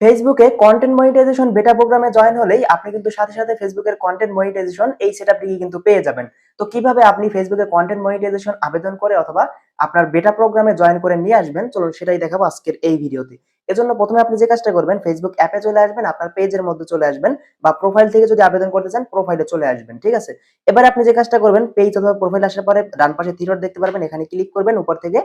ফেসবুকে content monetization বেটা প্রোগ্রামে জয়েন হলেই আপনি কিন্তু সাথে সাথে ফেসবুকের কন্টেন্ট মনিটাইজেশন এই সেটআপটি কিন্তু পেয়ে যাবেন। তো কীভাবে আপনি ফেসবুকে কন্টেন্ট মনিটাইজেশন আবেদন করে অথবা আপনার বেটা প্রোগ্রামে জয়েন করে নিয়ে আসবেন, চলুন সেটাই দেখাবো আজকের এই ভিডিওতে। এজন্য প্রথমে আপনি যে কাজটা করবেন ফেসবুক অ্যাপে চলে আসবেন, আপনার পেজের মধ্যে চলে আসবেন বা প্রোফাইল থেকে যদি আবেদন করতে চান প্রোফাইলে চলে আসবেন, ঠিক আছে? এবার আপনি যে কাজটা করবেন পেজ অথবা প্রোফাইল আসার পরে ডান পাশে থ্রি ডট দেখতে পারবেন, এখানে ক্লিক করবেন, উপর থেকে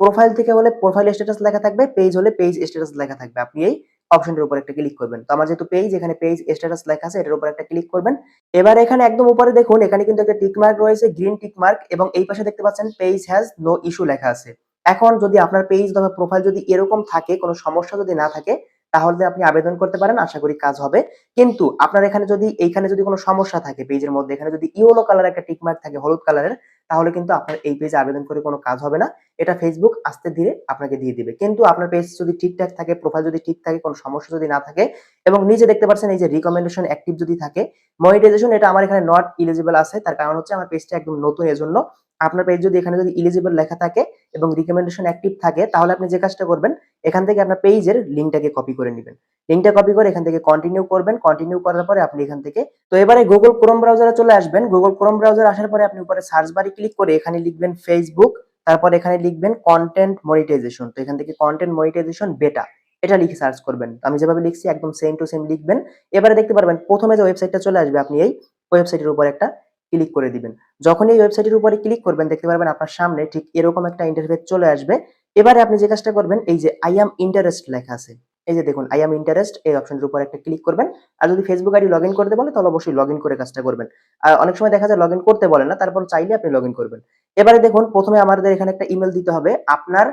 প্রোফাইল থেকে হলে প্রোফাইল স্ট্যাটাস লেখা থাকবে পেজ হলে পেজ স্ট্যাটাস লেখা থাকবে। আপনি এই অপশনটির উপর একটা ক্লিক করবেন। তো আমার যেহেতু পেজ এখানে পেজ স্ট্যাটাস লেখা আছে, এটার উপর একটা ক্লিক করবেন। এবার এখানে একদম উপরে দেখুন, এখানে কিন্তু একটা টিক মার্ক রয়েছে গ্রিন টিক মার্ক এবং এই পাশে দেখতে পাচ্ছেন পেজ হ্যাজ নো ইস্যু লেখা আছে। এখন যদি আপনার পেজ অথবা প্রোফাইল যদি এরকম থাকে, কোনো সমস্যা যদি না থাকে, তাহলে আপনি আবেদন করতে পারেন, আশা করি কাজ হবে। কিন্তু আপনার এখানে যদি, এইখানে যদি কোনো সমস্যা থাকে পেজের মধ্যে, এখানে যদি ইয়েলো কালার একটা টিক মার্ক থাকে, হলুদ কালারের তাহলে কিন্তু আপনার এই পেজে আবেদন করে কোনো কাজ হবে না। এটা ফেসবুক আস্তে ধীরে আপনাকে দিয়ে দিবে। কিন্তু আপনার পেজ যদি ঠিকঠাক থাকে প্রোফাইল যদি ঠিক থাকে, কোনো সমস্যা যদি না থাকে এবং নিচে দেখতে পাচ্ছেন এই যে রিকমেন্ডেশন অ্যাক্টিভ যদি থাকে মনিটাইজেশন এটা আমার এখানে নট ইলিজিবল আছে, তার কারণ হচ্ছে আমার পেজটা একদম নতুন, এজন্য আপনার পেজ যদি এখানে যদি ইলিজিবল লেখা থাকে এবং রিকমেন্ডেশন অ্যাক্টিভ থাকে, তাহলে আপনি যে কাজটা করবেন, এখান থেকে আপনার পেজের লিঙ্কটাকে কপি করে নেবেন। লিঙ্কটা কপি করে এখান থেকে কন্টিনিউ করবেন কন্টিনিউ করার পরে আপনি এখান থেকে, তো এবারে গুগল ক্রোম ব্রাউজারে চলে আসবেন। গুগল ক্রোম ব্রাউজার আসার পরে আপনি উপরে সার্চ বারে ক্লিক করে এখানে লিখবেন ফেসবুক তারপর এখানে লিখবেন কন্টেন্ট মনিটাইজেশন তো এখান থেকে কন্টেন্ট মনিটাইজেশন বেটা এটা লিখে সার্চ করবেন। আমি যেভাবে লিখছি একদম সেম টু সেম লিখবেন। এবারে দেখতে পারবেন, প্রথমে যে ওয়েবসাইটটা চলে আসবে, আপনি এই ওয়েবসাইটের উপর একটা ক্লিক করে দিবেন। যখন এই ওয়েবসাইটের উপরে ক্লিক করবেন, দেখতে পারবেন আপনার সামনে ঠিক এরকম একটা ইন্টারফেস চলে আসবে। এবারে আপনি যে কাজটা করবেন, এই যে আই অ্যাম ইন্টারেস্ট লেখা আছে, এই যে দেখুন আই অ্যাম ইন্টারেস্ট এই অপশনের উপর একটা ক্লিক করবেন। আর যদি ফেসবুক আইডি লগ ইন করতে বলে, তাহলে অবশ্যই লগ ইন করে কাজটা করবেন। আর অনেক সময় দেখা যায় লগ ইন করতে বলে না, তারপর চাইলে আপনি লগ ইন করবেন। এবারে দেখুন, প্রথমে আমাদের এখানে একটা ইমেল দিতে হবে। আপনার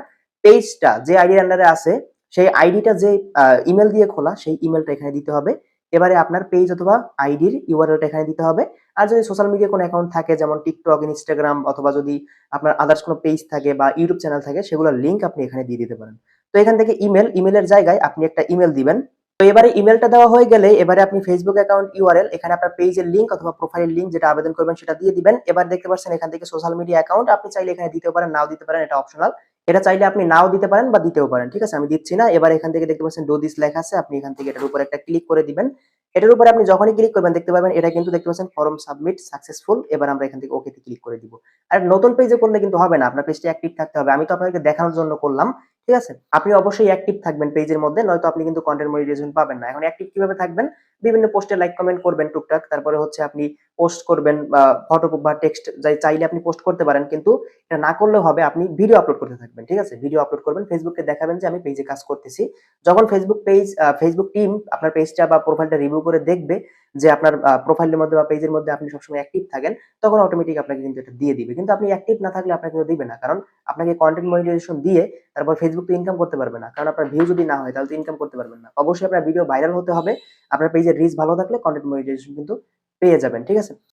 পেজটা যে আইডির আন্ডারে আছে সেই আইডিটা যে ইমেল দিয়ে খোলা, সেই ইমেলটা এখানে দিতে হবে। এবারে আপনার পেজ অথবা আইডির ইউআরএলটা এখানে দিতে হবে। আর যদি সোশ্যাল মিডিয়া কোনো অ্যাকাউন্ট থাকে, যেমন টিকটক ইনস্টাগ্রাম অথবা যদি আপনার আদার্স কোনো পেজ থাকে বা ইউটিউব চ্যানেল থাকে, সেগুলোর লিঙ্ক আপনি এখানে দিয়ে দিতে পারেন। তো এখান থেকে ইমেল ইমেলের জায়গায় আপনি একটা ইমেল দিবেন। তো এবারে ইমেলটা দেওয়া হয়ে গেলে এবারে আপনি ফেসবুক অ্যাকাউন্ট ইউআরএল এখানে আপনার পেজের লিঙ্ক অথবা প্রোফাইলের লিঙ্ক যেটা আবেদন করবেন সেটা দিয়ে দিবেন। এবার দেখতে পাচ্ছেন এখান থেকে সোশ্যাল মিডিয়া অ্যাকাউন্ট আপনি চাইলে এখানে দিতে পারেন, নাও দিতে পারেন, এটা অপশনাল এটা চাইলে আপনি নাও দিতে পারেন বা দিতেও পারেন, ঠিক আছে? আমি দিচ্ছি না। এবার এখান থেকে দেখতে পাচ্ছেন ডো দিস লেখা আছে। আপনি এখান থেকে এটার উপর একটা ক্লিক করে দিবেন। এটার উপরে আপনি যখনই ক্লিক করবেন, দেখতে পাবেন এটা কিন্তু দেখতে পাচ্ছেন ফর্ম সাবমিট সাকসেসফুল এবার আমরা এখান থেকে ওকেতে ক্লিক করে দিব। আর নতুন পেজে করলে কিন্তু হবে না। আপনার পেজটা অ্যাক্টিভ থাকতে হবে। আমি তো আপনাকে দেখানোর জন্য করলাম, ঠিক আছে? আপনি অবশ্যই অ্যাক্টিভ থাকবেন পেজের মধ্যে, নয়তো আপনি কিন্তু কন্টেন্ট মনিটাইজেশন পাবেন না। এখন অ্যাক্টিভ কীভাবে থাকবেন? বিভিন্ন পোস্টে লাইক কমেন্ট করবেন টুকটাক। তারপরে হচ্ছে আপনি পোস্ট করবেন বা ফটো বা টেক্সট যাই চাইলে আপনি পোস্ট করতে পারেন, কিন্তু এটা না করলেও হবে, আপনি ভিডিও আপলোড করতে থাকবেন, ঠিক আছে? ভিডিও আপলোড করবেন ফেসবুকে দেখাবেন যে আমি পেজে কাজ করতেছি। যখন ফেসবুক পেজ ফেসবুক টিম আপনার পেজটা বা প্রোফাইলটা রিভিউ করে দেখবে যে আপনার প্রোফাইলের মধ্যে বা পেজের মধ্যে আপনি সবসময় অ্যাক্টিভ থাকেন, তখন অটোমেটিক আপনাকে কিন্তু এটা দিয়ে দিবে। কিন্তু আপনি অ্যাক্টিভ না থাকলে আপনাকে কিন্তু দিবে না, কারণ আপনাকে কন্টেন্ট মনিটাইজেশন দিয়ে তারপর ফেসবুক তো ইনকাম করতে পারবে না। কারণ আপনার ভিউ যদি না হয়, তাহলে তো ইনকাম করতে পারবেন না। অবশ্যই আপনার ভিডিও ভাইরাল হতে হবে, আপনার পেজের রিচ ভালো থাকলে কন্টেন্ট মনিটাইজেশন কিন্তু পেয়ে যাবেন ঠিক আছে?